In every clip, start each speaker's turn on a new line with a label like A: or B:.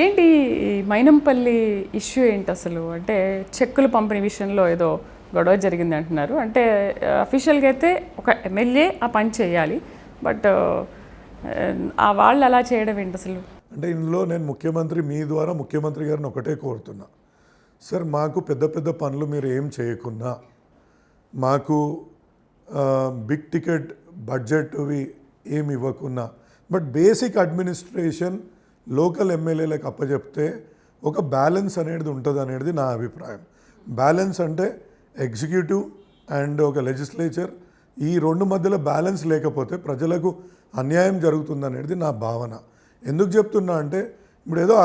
A: ఏంటి ఈ మైనంపల్లి ఇష్యూ ఏంటి అసలు? అంటే చెక్కులు పంపిణీ విషయంలో ఏదో గొడవ జరిగింది అంటున్నారు. అంటే అఫీషియల్గా అయితే ఒక ఎమ్మెల్యే ఆ పని చేయాలి. బట్ ఆ వాళ్ళు అలా చేయడం ఏంటి అసలు?
B: అంటే ఇందులో నేను ముఖ్యమంత్రి మీ ద్వారా ముఖ్యమంత్రి గారిని ఒకటే కోరుతున్నా. సార్ మాకు పెద్ద పెద్ద పనులు మీరు ఏం చేయకున్నా మాకు బిగ్ టికెట్ బడ్జెట్ అవి ఏమి ఇవ్వకున్నా బట్ బేసిక్ అడ్మినిస్ట్రేషన్ లోకల్ ఎమ్మెల్యేలకు అప్పచెప్తే ఒక బ్యాలెన్స్ అనేది ఉంటుంది అనేది నా అభిప్రాయం. బ్యాలెన్స్ అంటే ఎగ్జిక్యూటివ్ అండ్ ఒక లెజిస్లేచర్. ఈ రెండు మధ్యలో బ్యాలెన్స్ లేకపోతే ప్రజలకు అన్యాయం జరుగుతుంది అనేది నా భావన. ఎందుకు చెప్తున్నా అంటే ఇప్పుడు ఏదో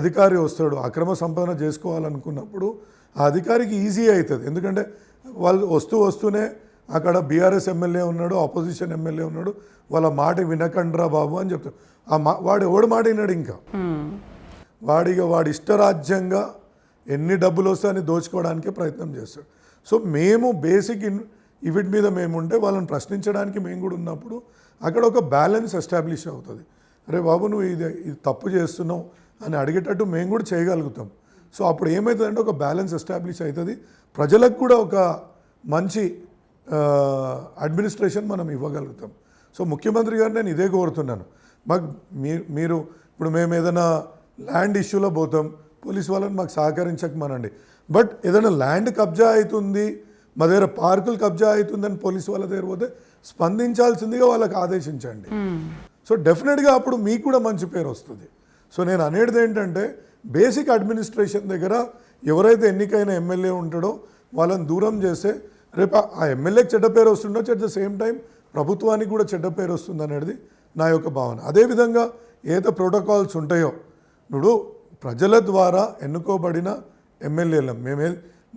B: అధికారి వస్తాడు అక్రమ సంపాదన చేసుకోవాలనుకున్నప్పుడు ఆ అధికారికి ఈజీ అవుతుంది. ఎందుకంటే వాళ్ళు వస్తూ వస్తూనే అక్కడ బీఆర్ఎస్ ఎమ్మెల్యే ఉన్నాడు ఆపోజిషన్ ఎమ్మెల్యే ఉన్నాడు వాళ్ళ మాట వినకండ్రా బాబు అని చెప్తాడు ఆ మా వాడు ఎవడు మాట విన్నాడు ఇంకా? వాడిగా వాడి ఇష్టరాజ్యంగా ఎన్ని డబ్బులు వస్తాయని దోచుకోవడానికే ప్రయత్నం చేస్తాడు. సో మేము బేసిక్ ఇన్ ఇవిటి మీద మేము ఉంటే వాళ్ళని ప్రశ్నించడానికి మేము కూడా ఉన్నప్పుడు అక్కడ ఒక బ్యాలెన్స్ ఎస్టాబ్లిష్ అవుతుంది. అరే బాబు నువ్వు ఇది ఇది తప్పు చేస్తున్నావు అని అడిగేటట్టు మేము కూడా చేయగలుగుతాం. సో అప్పుడు ఏమవుతుందంటే ఒక బ్యాలెన్స్ ఎస్టాబ్లిష్ అవుతుంది. ప్రజలకు కూడా ఒక మంచి అడ్మినిస్ట్రేషన్ మనం ఇవ్వగలుగుతాం. సో ముఖ్యమంత్రి గారు నేను ఇదే కోరుతున్నాను. మాకు మీరు మీరు ఇప్పుడు మేము ఏదైనా ల్యాండ్ ఇష్యూలో పోతాం పోలీస్ వాళ్ళని మాకు సహకరించకమనండి. బట్ ఏదైనా ల్యాండ్ కబ్జా అవుతుంది మా దగ్గర పార్కులు కబ్జా అవుతుందని పోలీస్ వాళ్ళ దగ్గర పోతే స్పందించాల్సిందిగా వాళ్ళకి ఆదేశించండి. సో డెఫినెట్గా అప్పుడు మీకు కూడా మంచి పేరు వస్తుంది. సో నేను అనేది ఏంటంటే బేసిక్ అడ్మినిస్ట్రేషన్ దగ్గర ఎవరైతే ఎన్నికైన ఎమ్మెల్యే ఉంటాడో వాళ్ళని దూరం చేస్తే రేపు ఆ ఎమ్మెల్యేకి చెడ్డ పేరు వస్తుండొచ్చు అట్ ద సేమ్ టైం ప్రభుత్వానికి కూడా చెడ్డ పేరు వస్తుంది అనేది నా యొక్క భావన. అదేవిధంగా ఏదో ప్రోటోకాల్స్ ఉంటాయో ఇప్పుడు ప్రజల ద్వారా ఎన్నుకోబడిన ఎమ్మెల్యేలం మేమే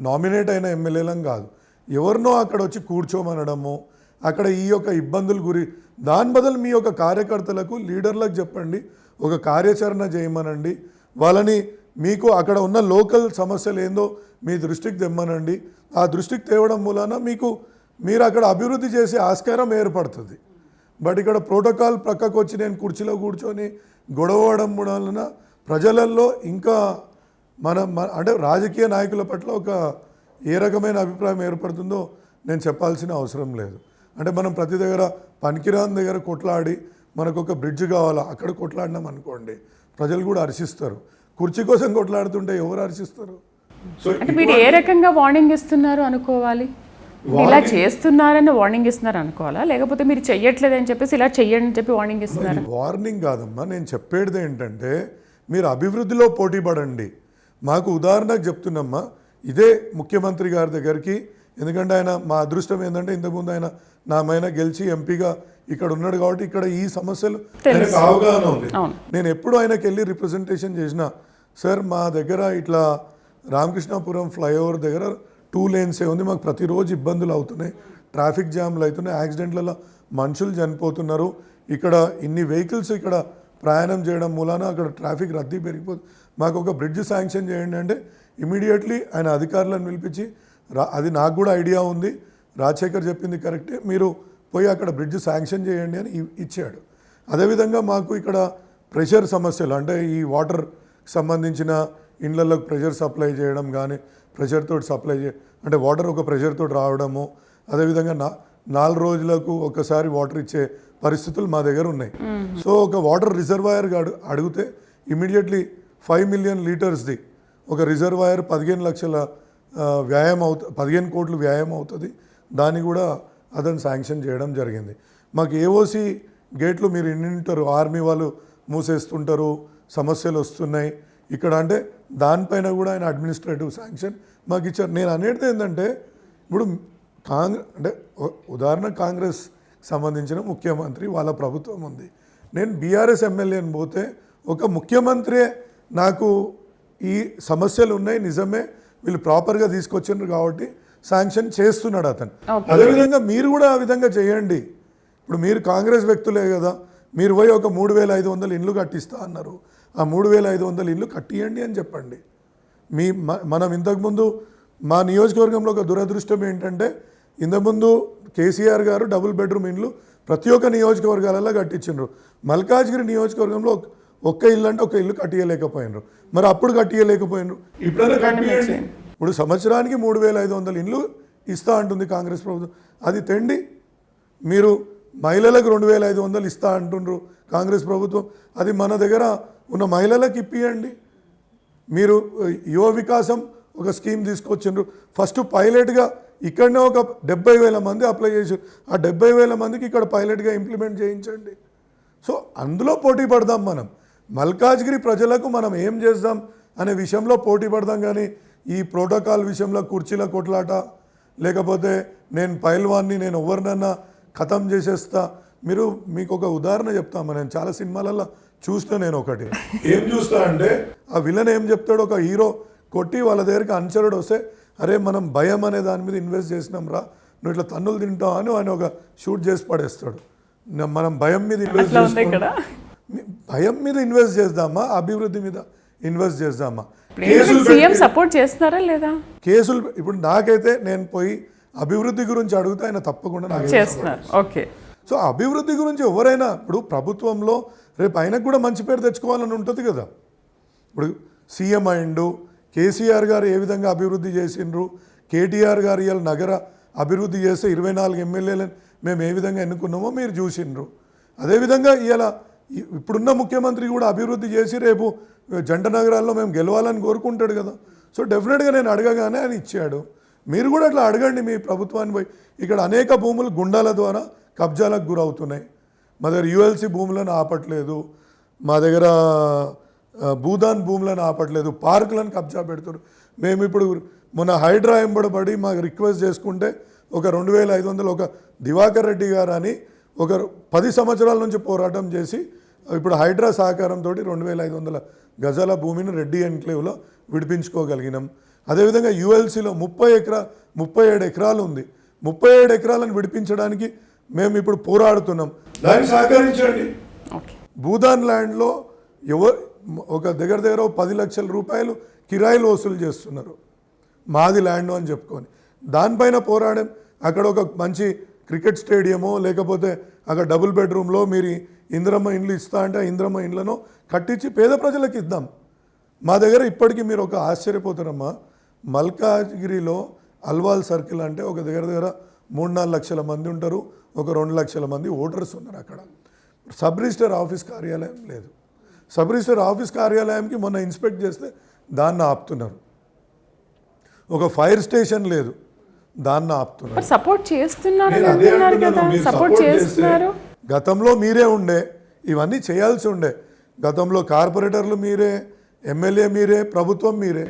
B: నామినేట్ అయిన ఎమ్మెల్యేలం కాదు. ఎవరినో అక్కడ వచ్చి కూర్చోమనడము అక్కడ ఈ యొక్క ఇబ్బందులు గురి దాని బదులు మీ యొక్క కార్యకర్తలకు లీడర్లకు చెప్పండి ఒక కార్యాచరణ చేయమనండి. వాళ్ళని మీకు అక్కడ ఉన్న లోకల్ సమస్యలు ఏందో మీ దృష్టికి తెమ్మనండి. ఆ దృష్టికి తేవడం మూలాన మీకు మీరు అక్కడ అభివృద్ధి చేసే ఆస్కారం ఏర్పడుతుంది. బట్ ఇక్కడ ప్రోటోకాల్ ప్రక్కకు వచ్చి నేను కుర్చీలో కూర్చొని గొడవడం వలన ప్రజలలో ఇంకా మన- అంటే రాజకీయ నాయకుల పట్ల ఒక ఏ రకమైన అభిప్రాయం ఏర్పడుతుందో నేను చెప్పాల్సిన అవసరం లేదు. అంటే మనం ప్రతి దగ్గర పనికిరాని దగ్గర కొట్లాడి మనకు ఒక బ్రిడ్జ్ కావాలా? అక్కడ కొట్లాడినాం అనుకోండి. ప్రజలు కూడా హర్షిస్తారు కుర్చీ కోసం కొట్లాడుతుంటే ఎవరు హర్షిస్తారు? సో
A: అంటే మీరు ఏ రకంగా వార్నింగ్ ఇస్తున్నారు అనుకోవాలి? ఇలా చేస్తున్నారని వార్నింగ్ ఇస్తున్నారు అనుకోవాలా? లేకపోతే మీరు చెయ్యట్లేదని చెప్పేసి ఇలా చెయ్యండి అని చెప్పి వార్నింగ్ ఇస్తున్నారు?
B: వార్నింగ్ కాదమ్మా నేను చెప్పేది ఏంటంటే మీరు అభివృద్ధిలో పోటీ పడండి. మాకు ఉదాహరణకు చెప్తున్నమ్మా ఇదే ముఖ్యమంత్రి గారి దగ్గరికి ఎందుకంటే ఆయన మా అదృష్టం ఏంటంటే ఇంతకుముందు ఆయన నా మైన గెలిచి ఎంపీగా ఇక్కడ ఉన్నాడు కాబట్టి ఇక్కడ ఈ సమస్యలు ఆయనకు అవగాహన ఉంది. నేను ఎప్పుడు ఆయనకి వెళ్ళి రిప్రజెంటేషన్ చేసిన సార్ మా దగ్గర ఇట్లా రామకృష్ణాపురం ఫ్లైఓవర్ దగ్గర టూ లేన్సే ఉంది. మాకు ప్రతిరోజు ఇబ్బందులు అవుతున్నాయి. ట్రాఫిక్ జామ్లు అవుతున్నాయి. యాక్సిడెంట్లలో మనుషులు చనిపోతున్నారు. ఇక్కడ ఇన్ని వెహికల్స్ ఇక్కడ ప్రయాణం చేయడం మూలాన అక్కడ ట్రాఫిక్ రద్దీ పెరిగిపోతుంది మాకు ఒక బ్రిడ్జ్ శాంక్షన్ చేయండి అంటే ఇమీడియట్లీ ఆయన అధికారులను పిలిపించి రా అది నాకు కూడా ఐడియా ఉంది. రాజశేఖర్ చెప్పింది కరెక్టే. మీరు పోయి అక్కడ బ్రిడ్జ్ శాంక్షన్ చేయండి అని ఇచ్చాడు. అదేవిధంగా మాకు ఇక్కడ ప్రెషర్ సమస్యలు అంటే ఈ వాటర్ సంబంధించిన ఇండ్లలోకి ప్రెషర్ సప్లై చేయడం కానీ ప్రెషర్ తోటి సప్లై చే అంటే వాటర్ ఒక ప్రెషర్ తోటి రావడము అదేవిధంగా నా నాలుగు రోజులకు ఒకసారి వాటర్ ఇచ్చే పరిస్థితులు మా దగ్గర ఉన్నాయి. సో ఒక వాటర్ రిజర్వాయర్ అడు అడిగితే ఇమీడియట్లీ ఫైవ్ మిలియన్ లీటర్స్ది ఒక రిజర్వాయర్ పదిహేను లక్షల వ్యాయామం అవుత పదిహేను కోట్లు వ్యాయామం అవుతుంది. దాన్ని కూడా అతను శాంక్షన్ చేయడం జరిగింది. మాకు ఏఓసి గేట్లు మీరు ఇన్నింటారు ఆర్మీ వాళ్ళు మూసేస్తుంటారు. సమస్యలు వస్తున్నాయి. ఇక్కడ అంటే దానిపైన కూడా ఆయన అడ్మినిస్ట్రేటివ్ శాంక్షన్ మాకు ఇచ్చారు. నేను అనేది ఏంటంటే ఇప్పుడు కాంగ్రెస్ అంటే ఉదాహరణ కాంగ్రెస్ సంబంధించిన ముఖ్యమంత్రి వాళ్ళ ప్రభుత్వం ఉంది. నేను బీఆర్ఎస్ ఎమ్మెల్యేని పోతే ఒక ముఖ్యమంత్రి నాకు ఈ సమస్యలు ఉన్నాయి నిజమే వీళ్ళు ప్రాపర్గా తీసుకొచ్చిండ్రు కాబట్టి శాంక్షన్ చేస్తున్నాడు అతను. అదేవిధంగా మీరు కూడా ఆ విధంగా చేయండి. ఇప్పుడు మీరు కాంగ్రెస్ వ్యక్తులే కదా మీరు పోయి ఒక మూడు వేల ఐదు వందల ఇండ్లు కట్టిస్తా అన్నారు. ఆ మూడు వేల ఐదు వందల ఇండ్లు కట్టియండి అని చెప్పండి. మీ మ- మనం ఇంతకుముందు మా నియోజకవర్గంలో ఒక దురదృష్టం ఏంటంటే ఇంతకుముందు కేసీఆర్ గారు డబుల్ బెడ్రూమ్ ఇండ్లు ప్రతి ఒక్క నియోజకవర్గాలలో కట్టించిండ్రు. మల్కాజ్గిరి నియోజకవర్గంలో ఒక- ఒక్క ఇల్లు అంటే ఒక ఇల్లు కట్టియలేకపోయినరు. మరి అప్పుడు కట్టియలేకపోయినరు. ఇప్పుడైనా కట్టియండి ఇప్పుడు సంవత్సరానికి మూడు వేల ఐదు వందల ఇండ్లు ఇస్తా అంటుంది కాంగ్రెస్ ప్రభుత్వం. అది తెండి మీరు మహిళలకు రెండు వేల ఐదు వందలు ఇస్తా అంటుండ్రు కాంగ్రెస్ ప్రభుత్వం. అది మన దగ్గర ఉన్న మహిళలకు ఇప్పియండి. మీరు యువ వికాసం ఒక స్కీమ్ తీసుకొచ్చిండ్రు. ఫస్ట్ పైలట్గా ఇక్కడనే ఒక డెబ్బై వేల మంది అప్లై చేశారు ఆ డెబ్బై వేల మందికి ఇక్కడ పైలట్గా ఇంప్లిమెంట్ చేయించండి. సో అందులో పోటీ పడదాం మనం. మల్కాజ్గిరి ప్రజలకు మనం ఏం చేద్దాం అనే విషయంలో పోటీ పడదాం కానీ ఈ ప్రోటోకాల్ విషయంలో కుర్చీల కొట్లాట లేకపోతే నేను పైల్వాన్ని నేను ఎవరినన్నా ఖతం చేసేస్తా. మీరు మీకు ఒక ఉదాహరణ చెప్తామా. నేను చాలా సినిమాలలో చూసిన నేను ఒకటి. ఏం చూస్తా అంటే ఆ విలన్ ఏం చెప్తాడు? ఒక హీరో కొట్టి వాళ్ళ దగ్గరికి అనుచరుడు వస్తే అరే మనం భయం అనే దాని మీద ఇన్వెస్ట్ చేసినాం రా. నువ్వు ఇట్లా తన్నులు తింటావు అని ఆయన ఒక షూట్ చేసి పడేస్తాడు. మనం భయం మీద ఇన్వెస్ట్ మీ- భయం మీద ఇన్వెస్ట్ చేద్దామా? అభివృద్ధి మీద ఇన్వెస్ట్ చేద్దామా?
A: సీఎం సపోర్ట్ చేస్తున్నారా లేదా?
B: కేసులు ఇప్పుడు నాకైతే నేను పోయి అభివృద్ధి గురించి అడిగితే ఆయన తప్పకుండా నాకు
A: చేస్తున్నారు. ఓకే.
B: సో అభివృద్ధి గురించి ఎవరైనా ఇప్పుడు ప్రభుత్వంలో రేపు ఆయనకు కూడా మంచి పేరు తెచ్చుకోవాలని ఉంటుంది కదా. ఇప్పుడు సీఎం అయిండు కేసీఆర్ గారు ఏ విధంగా అభివృద్ధి చేసిండ్రు కేటీఆర్ గారు ఇవాళ నగర అభివృద్ధి చేస్తే ఇరవై నాలుగు ఎమ్మెల్యేలను మేము ఏ విధంగా ఎన్నుకున్నామో మీరు చూసిండ్రు. అదేవిధంగా ఇవాళ ఇప్పుడున్న ముఖ్యమంత్రి కూడా అభివృద్ధి చేసి రేపు జంట నగరాల్లో మేము గెలవాలని కోరుకుంటాడు కదా. సో డెఫినెట్గా నేను అడగగానే ఆయన ఇచ్చాడు. మీరు కూడా అట్లా అడగండి మీ ప్రభుత్వాన్ని పోయి. ఇక్కడ అనేక భూములు గుండాల ద్వారా కబ్జాలకు గురవుతున్నాయి. మా దగ్గర యుఎల్సి భూములను ఆపట్లేదు. మా దగ్గర భూదాన్ భూములను ఆపట్లేదు. పార్కులను కబ్జా పెడుతున్నారు. మేము ఇప్పుడు మొన్న హైడ్రా ఎంబడబడి మాకు రిక్వెస్ట్ చేసుకుంటే ఒక రెండు వేల ఐదు వందలు ఒక దివాకర్ రెడ్డి గారు అని ఒక పది సంవత్సరాల నుంచి పోరాటం చేసి ఇప్పుడు హైడ్రా సహకారంతో రెండు వేల ఐదు వందల గజాల భూమిని రెడ్డి ఎన్క్లేవ్లో విడిపించుకోగలిగినాం. అదేవిధంగా యుఎల్సీలో ముప్పై ఎకరా ముప్పై ఏడు ఎకరాలు ఉంది. ముప్పై ఏడు ఎకరాలను విడిపించడానికి మేము ఇప్పుడు పోరాడుతున్నాం. దాన్ని సహకరించండి. భూదాన్ ల్యాండ్లో ఎవ ఒక దగ్గర దగ్గర పది లక్షల రూపాయలు కిరాయిలు వసూలు చేస్తున్నారు. మాది ల్యాండ్ అని చెప్పుకొని. దానిపైన పోరాడం అక్కడ ఒక మంచి క్రికెట్ స్టేడియమో లేకపోతే అక్కడ డబుల్ బెడ్రూమ్లో మీరు ఇంద్రమ్మ ఇండ్లు ఇస్తా అంటే ఇంద్రమ్మ ఇండ్లను కట్టించి పేద ప్రజలకు ఇద్దాం. మా దగ్గర ఇప్పటికీ మీరు ఒక ఆశ్చర్యపోతారమ్మా మల్కాజ్గిరిలో అల్వాల్ సర్కిల్ అంటే ఒక దగ్గర దగ్గర మూడు నాలుగు లక్షల మంది ఉంటారు ఒక రెండు లక్షల మంది ఓటర్స్ ఉన్నారు అక్కడ. సబ్ రిజిస్టర్ ఆఫీస్ కార్యాలయం లేదు. సబ్ రిజిస్టర్ ఆఫీస్ కార్యాలయంకి మొన్న ఇన్స్పెక్ట్ చేస్తే దాన్ని ఆపుతున్నారు. ఒక ఫైర్ స్టేషన్ లేదు దాన్ని ఆపుతున్నారు.
A: సపోర్ట్ చేస్తున్నారు సపోర్ట్ చేస్తున్నారు.
B: గతంలో మీరే ఉండే ఇవన్నీ చేయాల్సి ఉండే. గతంలో కార్పొరేటర్లు మీరే ఎమ్మెల్యే మీరే ప్రభుత్వం మీరే.